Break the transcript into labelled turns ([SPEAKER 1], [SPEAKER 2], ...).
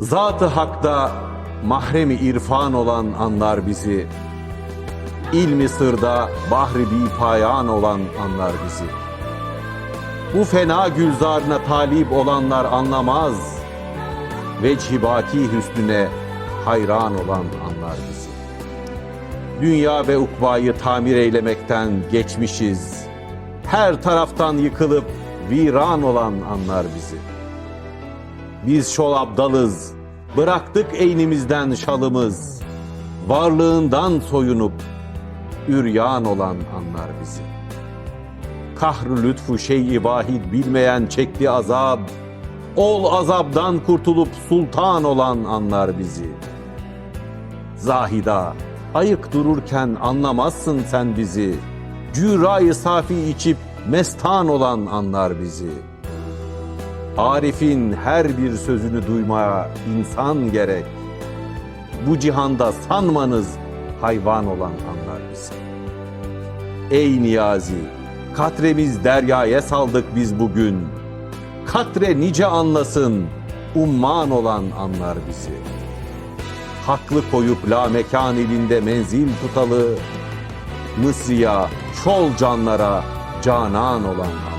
[SPEAKER 1] Zat-ı Hak'ta mahremi irfan olan anlar bizi. İlmi sırda bahri bi payan olan anlar bizi. Bu fena gülzarına talip olanlar anlamaz. Vechibaki hüsnüne hayran olan anlar bizi. Dünya ve ukbayı tamir eylemekten geçmişiz. Her taraftan yıkılıp viran olan anlar bizi. Biz şol abdalız, bıraktık eynimizden şalımız. Varlığından soyunup üryan olan anlar bizi. Kahrı lütfu şey-i vahid bilmeyen çekti azap. Ol azaptan kurtulup sultan olan anlar bizi. Zahida, ayık dururken anlamazsın sen bizi. Cürayı safi içip mestan olan anlar bizi.'' Arif'in her bir sözünü duymaya insan gerek. Bu cihanda sanmanız hayvan olan anlar bizi. Ey Niyazi, katremiz deryaya saldık biz bugün. Katre nice anlasın, umman olan anlar bizi. Haklı koyup la mekan ilinde menzil tutalı, Mısri'ya, çol canlara canan olan anlar.